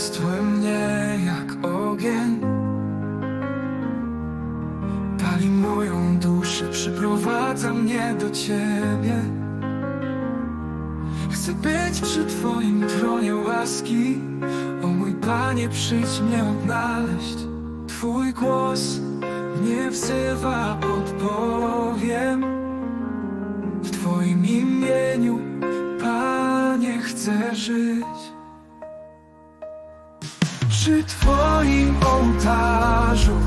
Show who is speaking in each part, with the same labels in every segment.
Speaker 1: Zgęstły mnie jak ogień. Pali moją duszę, przyprowadza mnie do Ciebie. Chcę być przy Twoim tronie łaski. O mój Panie, przyjdź mnie odnaleźć. Twój głos mnie wzywa, odpowiem. W Twoim imieniu, Panie, chcę żyć przy Twoim ołtarzu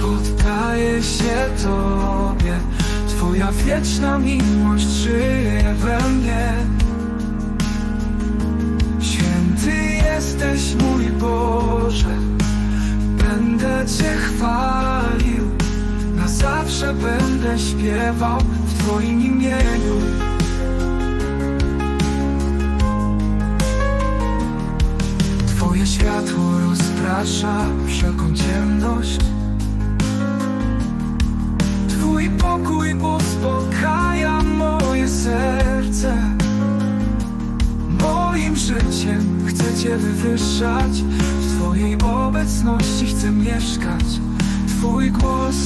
Speaker 1: poddaję się Tobie. Twoja wieczna miłość żyje we mnie. Święty jesteś mój Boże. Będę Cię chwalił. Na zawsze będę śpiewał w Twoim imieniu Twoje światło rozprasza wszelką ciemność. Twój pokój uspokaja moje serce. Moim życiem chcę Cię wywyższać. W Twojej obecności chcę mieszkać. Twój głos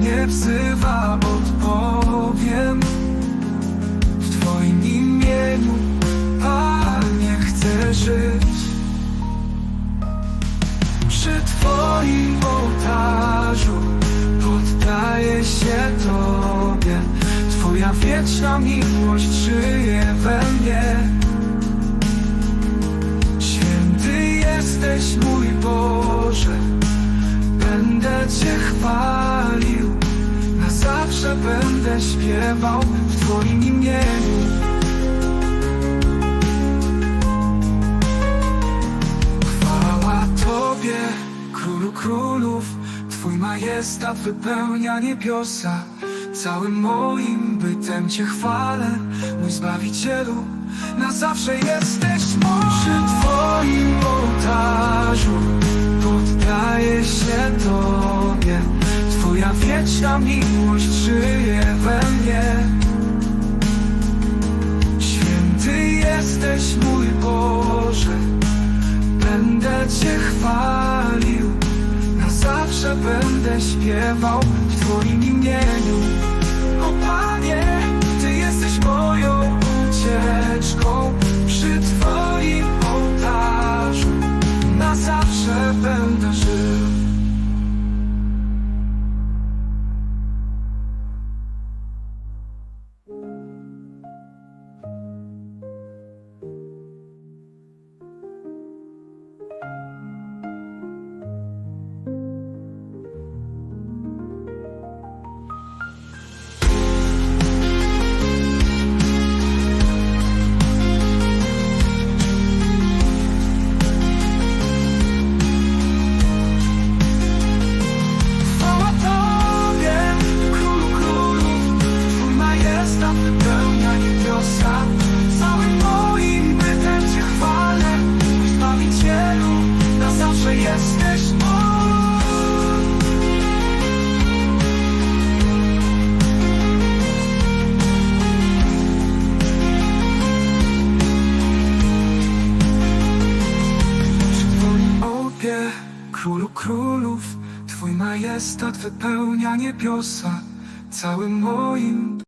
Speaker 1: mnie wzywa, odpowiem przy Twoim ołtarzu. Poddaję się Tobie. Twoja wieczna miłość żyje we mnie. Święty jesteś mój Boże. Będę Cię chwalił. Na zawsze będę śpiewał w Twoim imieniu Królów. Twój majestat wypełnia niebiosa. Całym moim bytem Cię chwalę Mój Zbawicielu, na zawsze jesteś mój. Przy Twoim ołtarzu poddaję się Tobie. Twoja wieczna miłość będę śpiewał w Twoim imieniu. O Panie, Ty jesteś moją ucieczką przy Twoim ołtarzu. Na zawsze będę żył. Wypełnia niebiosa. Moim mój Zbawicielu, na zawsze jesteś mój. Przy Twoim ołbie, Królu Królów, Twój majestat wypełnia niebiosa. Całym moim